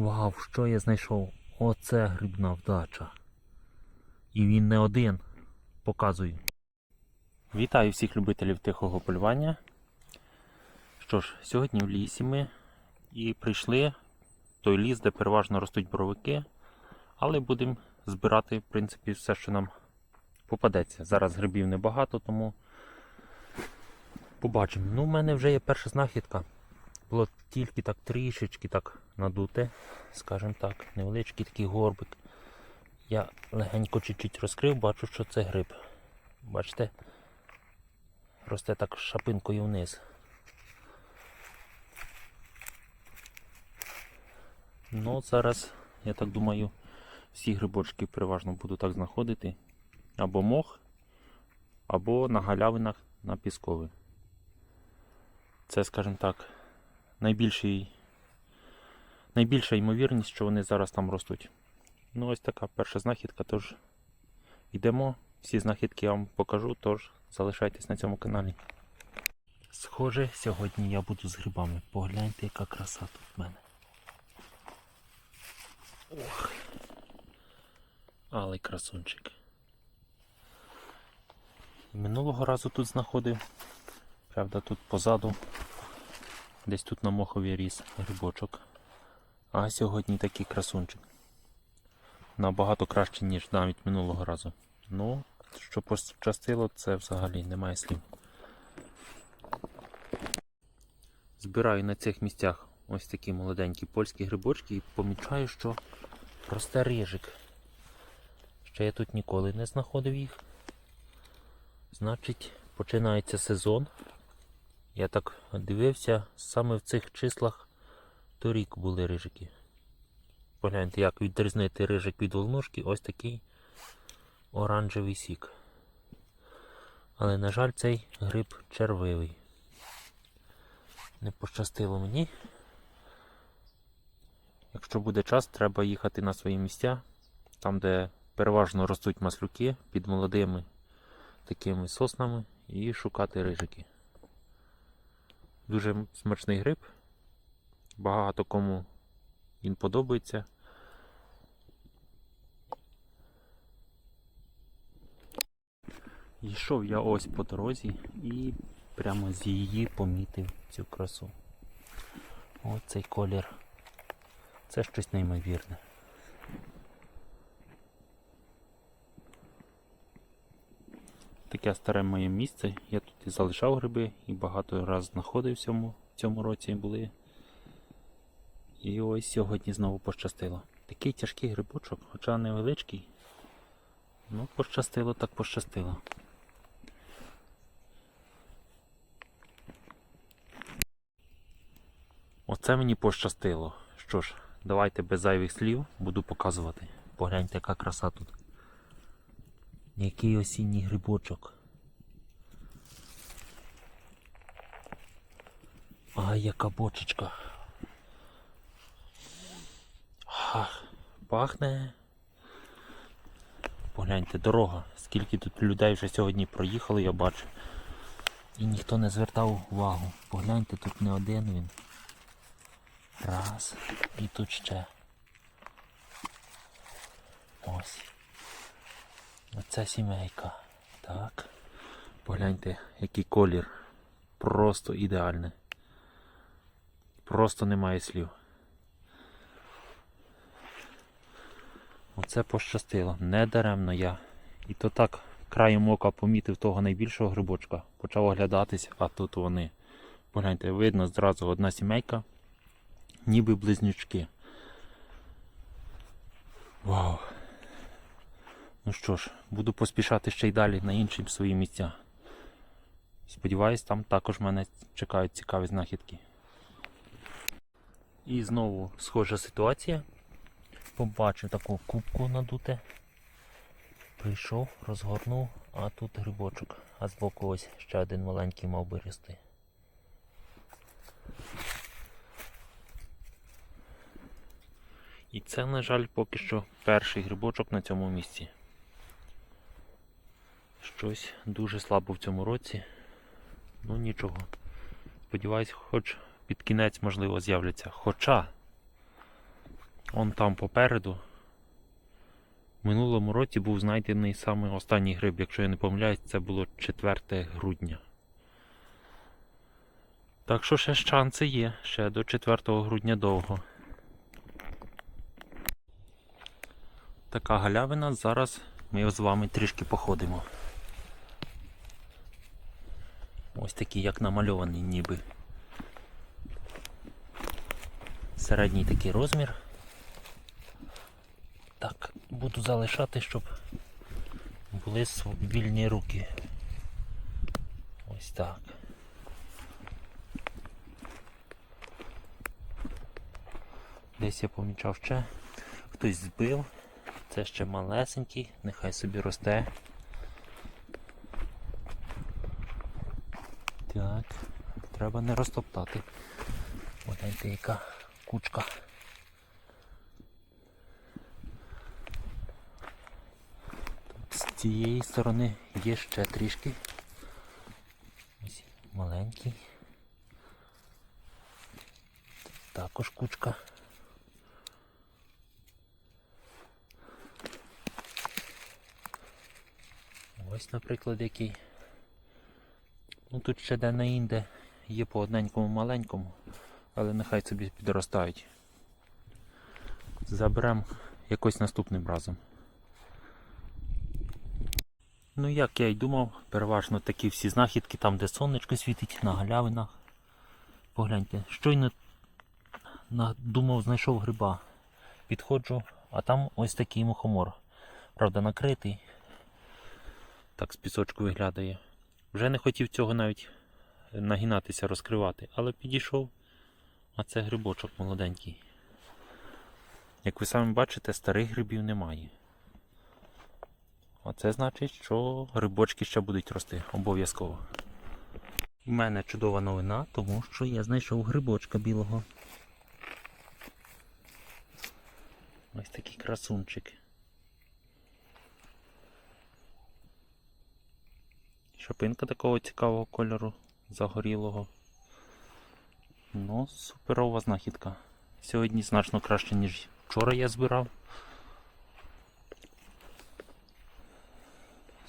Вау, що я знайшов? Оце грибна вдача. І він не один. Показую. Вітаю всіх любителів тихого полювання. Що ж, сьогодні в лісі ми і прийшли той ліс, де переважно ростуть боровики, але будемо збирати, в принципі, все, що нам попадеться. Зараз грибів небагато, тому побачимо. Ну, в мене вже є перша знахідка. Було тільки так трішечки так надуте, скажімо так, невеличкий такий горбик. Я легенько чуть-чуть розкрив, бачу, що це гриб. Бачите? Росте так шапинкою вниз. Ну, зараз, я так думаю, всі грибочки переважно буду так знаходити. Або мох, або на галявинах на піскові. Це, скажімо так, найбільший, найбільша ймовірність, що вони зараз там ростуть. Ну, ось така перша знахідка, тож йдемо. Всі знахідки я вам покажу, тож залишайтесь на цьому каналі. Схоже, сьогодні я буду з грибами. Погляньте, яка краса тут в мене. Ох. Але красунчик. Минулого разу тут знаходив. Правда, тут позаду. Десь тут на мохові ріс грибочок. А сьогодні такий красунчик. Набагато краще, ніж навіть минулого разу. Ну, що пощастило, це взагалі немає слів. Збираю на цих місцях ось такі молоденькі польські грибочки і помічаю, що росте рижик. Ще я тут ніколи не знаходив їх. Значить, починається сезон. Я так дивився, саме в цих числах торік були рижики. Погляньте, як відрізнити рижик від волнушки, ось такий оранжевий сік. Але, на жаль, цей гриб червивий. Не пощастило мені. Якщо буде час, треба їхати на свої місця, там, де переважно ростуть маслюки під молодими такими соснами і шукати рижики. Дуже смачний гриб. Багато кому він подобається. Йшов я ось по дорозі і прямо з її помітив цю красу. Ось цей колір. Це щось неймовірне. Таке старе моє місце. Я тут і залишав гриби, і багато разів знаходився в цьому році були. І ось сьогодні знову пощастило. Такий тяжкий грибочок, хоча невеличкий. Ну, пощастило, так пощастило. Оце мені пощастило. Що ж, давайте без зайвих слів буду показувати. Погляньте, яка краса тут. Який осінній грибочок. Ай, яка бочечка. Ах, пахне. Погляньте, дорога. Скільки тут людей вже сьогодні проїхали, я бачу. І ніхто не звертав увагу. Погляньте, тут не один він. Раз. І тут ще. Ось. Оце сімейка. Так. Погляньте, який колір. Просто ідеальний. Просто немає слів. Оце пощастило. Недаремно я. І то так краєм ока помітив того найбільшого грибочка. Почав оглядатись, а тут вони. Погляньте, видно зразу одна сімейка, ніби близнючки. Вау! Ну що ж, буду поспішати ще й далі на інші свої місця. Сподіваюсь, там також мене чекають цікаві знахідки. І знову схожа ситуація. Побачив таку кубку надуте. Прийшов, розгорнув, а тут грибочок. А збоку ось ще один маленький мав би рости. І це, на жаль, поки що перший грибочок на цьому місці. Щось дуже слабо в цьому році. Ну нічого. Сподіваюсь, хоч під кінець, можливо, з'являться. Хоча Он там попереду. В минулому році був знайдений саме останній гриб, якщо я не помиляюсь, це було 4 грудня. Так що ще шанси є, ще до 4 грудня довго. Така галявина, зараз ми з вами трішки походимо. Ось такий, як намальований ніби. Середній такий розмір. Так, буду залишати, щоб були вільні руки. Ось так. Десь я помічав ще. Хтось збив. Це ще малесенький, нехай собі росте. Так, треба не розтоптати. Гляньте, яка кучка. Тут з цієї сторони є ще трішки. Ось маленький. Також кучка. Ось, наприклад, який. Ну тут ще де не інде є по одненькому маленькому, але нехай собі підростають. Заберемо якось наступним разом. Ну як я й думав, переважно такі всі знахідки там, де сонечко світить, на галявинах. Погляньте, щойно думав, знайшов гриба. Підходжу, а там ось такий мухомор. Правда, накритий. Так з пісочку виглядає. Вже не хотів цього навіть нагинатися, розкривати, але підійшов, а це грибочок молоденький. Як ви самі бачите, старих грибів немає. А це значить, що грибочки ще будуть рости обов'язково. У мене чудова новина, тому що я знайшов грибочка білого. Ось такий красунчик. Шапинка такого цікавого кольору, загорілого. Ну, суперова знахідка. Сьогодні значно краще, ніж вчора я збирав.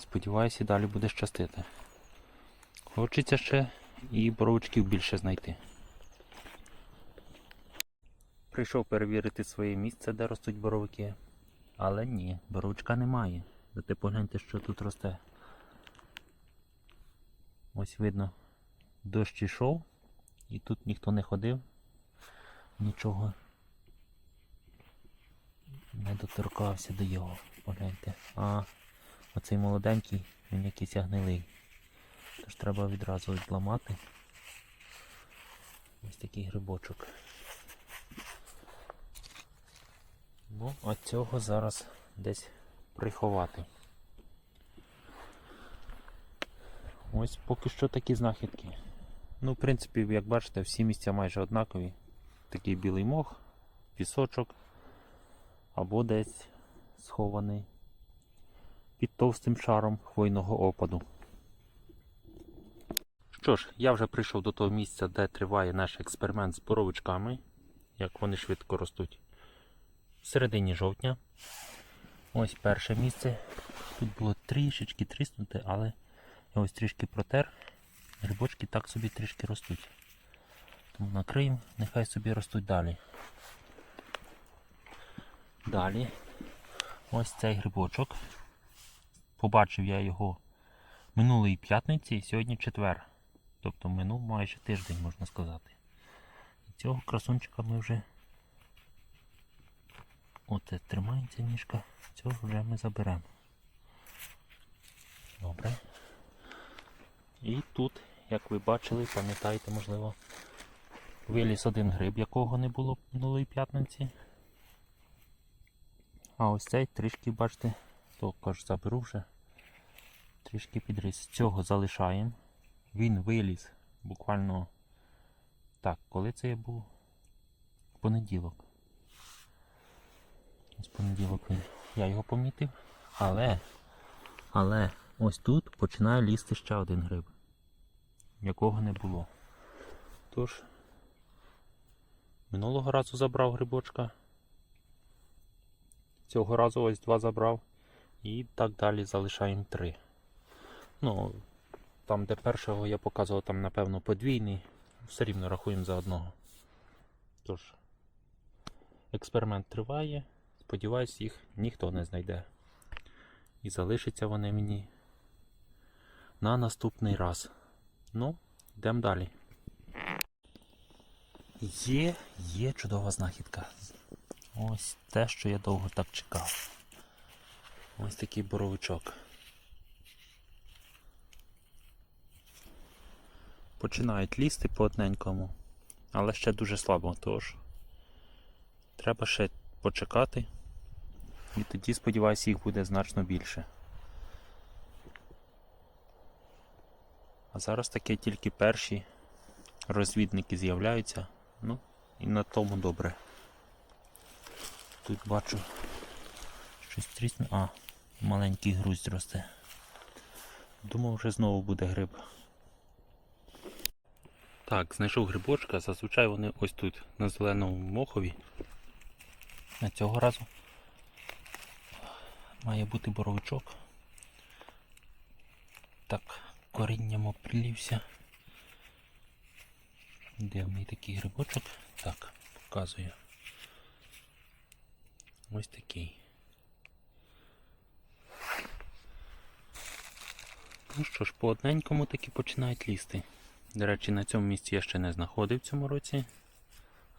Сподіваюся, і далі буде щастити. Хочеться ще і боровичків більше знайти. Прийшов перевірити своє місце, де ростуть боровики. Але ні, боровичка немає. Зате погляньте, що тут росте. Ось видно, дощ ішов, і тут ніхто не ходив, нічого не доторкався до його. Погляньте. А оцей молоденький, він якийсь гнилий. Тож треба відразу відламати. Ось такий грибочок. Ну, а цього зараз десь приховати. Ось поки що такі знахідки. Ну, в принципі, як бачите, всі місця майже однакові. Такий білий мох, пісочок або десь схований під товстим шаром хвойного опаду. Що ж, я вже прийшов до того місця, де триває наш експеримент з боровичками, як вони швидко ростуть. В середині жовтня. Ось перше місце. Тут було трішечки тріснуте, але я ось трішки протер. Грибочки так собі трішки ростуть. Тому накриємо, нехай собі ростуть далі. Далі ось цей грибочок. Побачив я його минулої п'ятниці і сьогодні четвер. Тобто минув майже тиждень, можна сказати. І цього красунчика ми вже Оце тримається ніжка, цього вже ми заберемо. Добре. І тут, як ви бачили, пам'ятаєте, можливо, виліз один гриб, якого не було минулої п'ятниці. А ось цей трішки, бачите, також заберу вже. Трішки підріс. Цього залишаємо. Він виліз буквально так, коли це я був? В понеділок. З понеділок він- я його помітив. Але, але ось тут починає лізти ще один гриб, якого не було. Тож, минулого разу забрав грибочка, Цього разу ось два забрав. І так далі залишаємо три. Ну, там, де першого я показував, там, напевно, подвійний. Все рівно рахуємо за одного. Тож, експеримент триває. Сподіваюсь, їх ніхто не знайде. І залишаться вони мені на наступний раз. Ну, йдемо далі. Є, є чудова знахідка. Ось те, що я довго так чекав. Ось такий боровичок. Починають лізти по одненькому, але ще дуже слабо, тож треба ще почекати. І тоді, сподіваюся, їх буде значно більше. А зараз таке тільки перші розвідники з'являються. Ну, і на тому добре. Тут бачу щось трісне. А, маленький груздь росте. Думав, вже знову буде гриб. Так, знайшов грибочка. Зазвичай вони ось тут, на зеленому мохові. А цього разу має бути боровичок. Так, корінням оплівся. Де мій такий грибочок? Так, показую. Ось такий. Ну що ж, по одненькому таки починають лізти. До речі, на цьому місці я ще не знаходив в цьому році.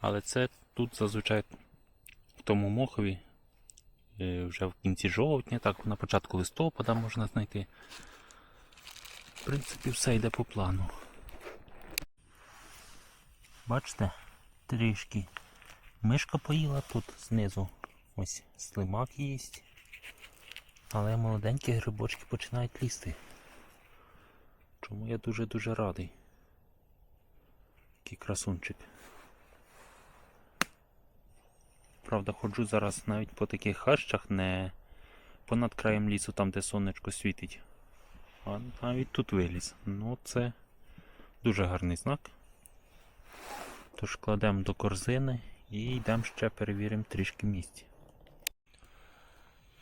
Але це тут зазвичай в тому мохові е, вже в кінці жовтня, так на початку листопада можна знайти. В принципі, все йде по плану. Бачите, трішки мишка поїла тут знизу. Ось слимак їсть. Але молоденькі грибочки починають лізти. Чому я дуже-дуже радий. Такий красунчик. Правда, ходжу зараз навіть по таких хащах, не понад краєм лісу, там де сонечко світить. А навіть тут виліз. Ну це дуже гарний знак. Тож кладемо до корзини і йдемо ще перевіримо трішки місць.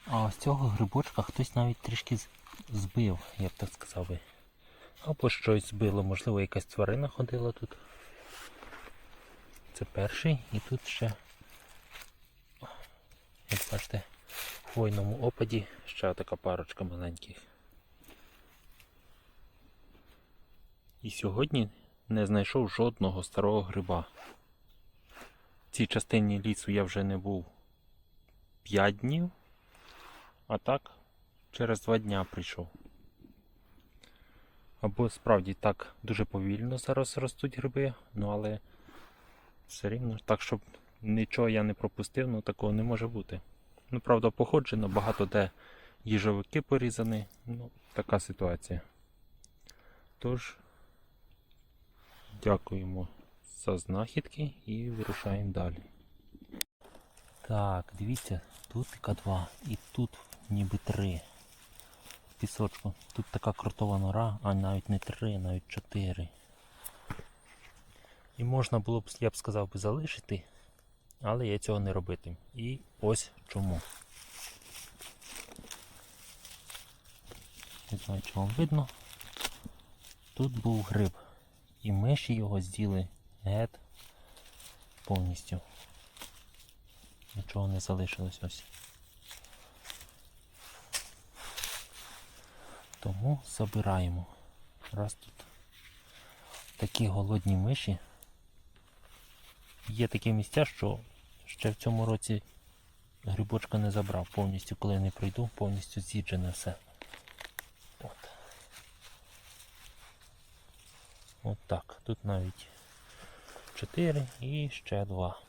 А ось цього грибочка хтось навіть трішки збив, я б так сказав. Або щось збило, можливо, якась тварина ходила тут. Це перший і тут ще, як бачите, в хвойному опаді ще така парочка маленьких. І сьогодні не знайшов жодного старого гриба. В цій частині лісу я вже не був 5 днів, а так через 2 дня прийшов. Або справді так дуже повільно зараз ростуть гриби, ну але все рівно так, щоб нічого я не пропустив, ну такого не може бути. Ну, правда, походжено, багато де їжовики порізані, ну, така ситуація. Тож, дякуємо за знахідки і вирушаємо далі. Так, дивіться, тут така два і тут ніби три. Пісочку. Тут така крутова нора, а навіть не три, навіть чотири. І можна було б, я б сказав залишити, але я цього не робитиму. І ось чому. Не знаю, чи вам видно. Тут був гриб. І миші його з'їли геть повністю. Нічого не залишилось ось. Тому забираємо. Раз тут такі голодні миші. Є такі місця, що ще в цьому році грибочка не забрав повністю, коли не прийду, повністю з'їджене все. От. От так. Тут навіть 4 і ще 2.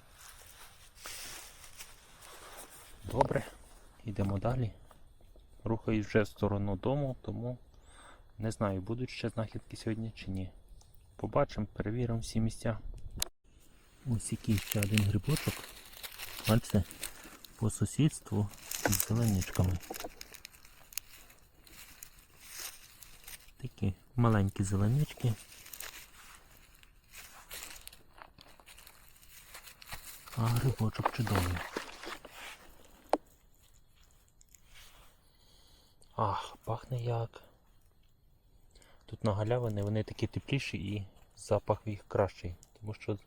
Добре, йдемо далі. Рухаюсь вже в сторону дому, тому не знаю, будуть ще знахідки сьогодні чи ні. Побачимо, перевіримо всі місця. Ось який ще один грибочок. Бачите, по сусідству з зеленичками. Такі маленькі зеленички. А грибочок чудовий. Ах, пахне як. Тут на галявини вони такі тепліші і запах їх кращий. Тому що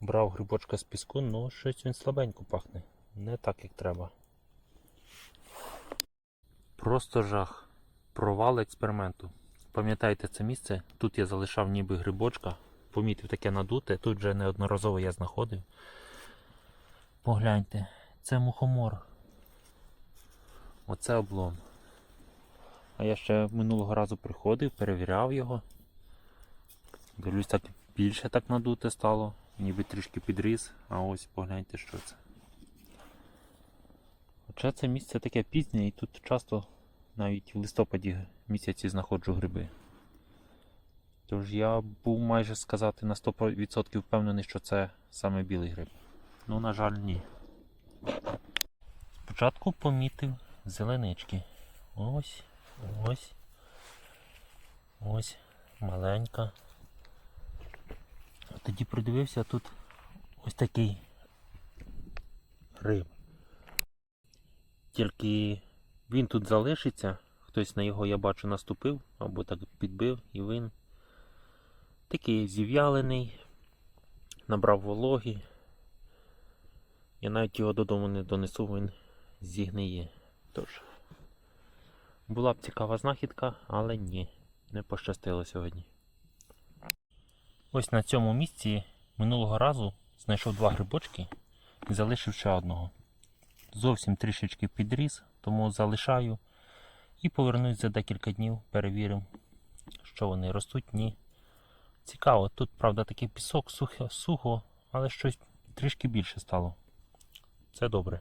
брав грибочка з піску, ну щось він слабенько пахне. Не так, як треба. Просто жах. Провал експерименту. Пам'ятаєте це місце? Тут я залишав ніби грибочка. Помітив таке надуте, тут вже неодноразово я знаходив. Погляньте, це мухомор. Оце облом. А я ще минулого разу приходив, перевіряв його. Дивлюсь, так більше так надуте стало, ніби трішки підріс, а ось погляньте, що це. Хоча це місце таке пізнє і тут часто навіть в листопаді місяці знаходжу гриби. Тож я був майже сказати на 100% впевнений, що це саме білий гриб. Ну, на жаль, ні. Спочатку помітив зеленички. Ось, ось. Ось, маленька. Тоді придивився тут ось такий гриб. Тільки він тут залишиться, хтось на його, я бачу, наступив або так підбив, і він такий зів'ялений, набрав вологі. Я навіть його додому не донесу, він зігниє. Тож, була б цікава знахідка, але ні, не пощастило сьогодні. Ось на цьому місці минулого разу знайшов два грибочки і залишив ще одного. Зовсім трішечки підріс, тому залишаю і повернусь за декілька днів, перевіримо, що вони ростуть, ні. Цікаво, тут, правда, такий пісок сухо, сухо, але щось трішки більше стало. Це добре.